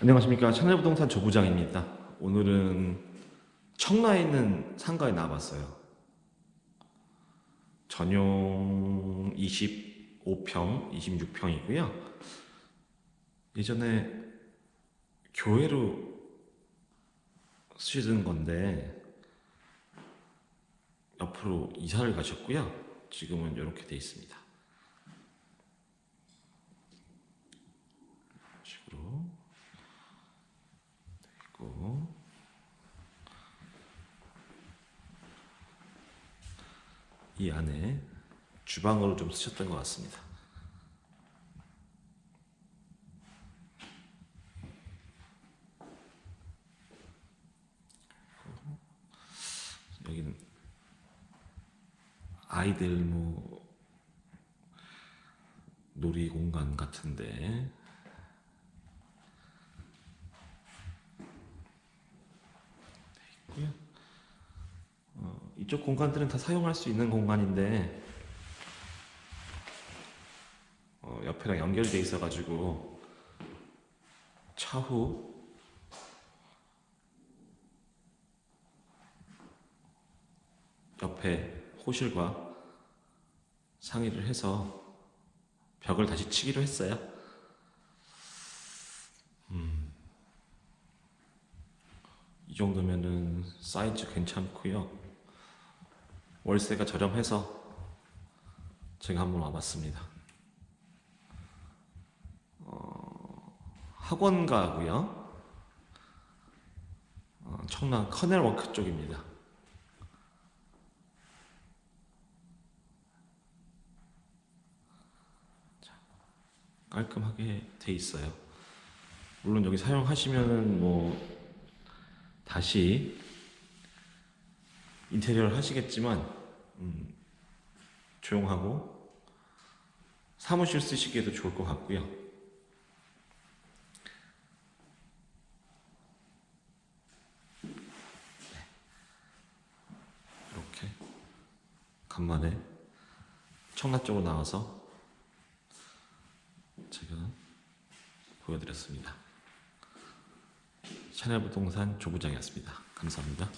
안녕하십니까 천일부동산 조부장입니다. 오늘은 청라에 있는 상가에 나와봤어요. 전용 25평, 26평이고요. 예전에 교회로 쓰시던 건데 옆으로 이사를 가셨고요. 지금은 이렇게 돼 있습니다. 이런 식으로 있고 이 안에 주방으로 좀 쓰셨던 것 같습니다. 여기는 아이들 뭐 놀이 공간 같은데 있고요. 어, 이쪽 공간들은 다 사용할 수 있는 공간인데 어, 옆에랑 연결돼 있어 가지고 차후 옆에 호실과 상의를 해서 벽을 다시 치기로 했어요. 이 정도면은 사이즈 괜찮고요. 월세가 저렴해서 제가 한번 와봤습니다. 어, 학원가고요. 어, 청라 커넬워크 쪽입니다. 자, 깔끔하게 돼 있어요. 물론 여기 사용하시면은 뭐 다시 인테리어를 하시겠지만 음, 조용하고 사무실 쓰시기에도 좋을 것 같고요. 네. 이렇게 간만에 청라 쪽으로 나와서 제가 보여드렸습니다. 샤넬 부동산 조부장이었습니다. 감사합니다.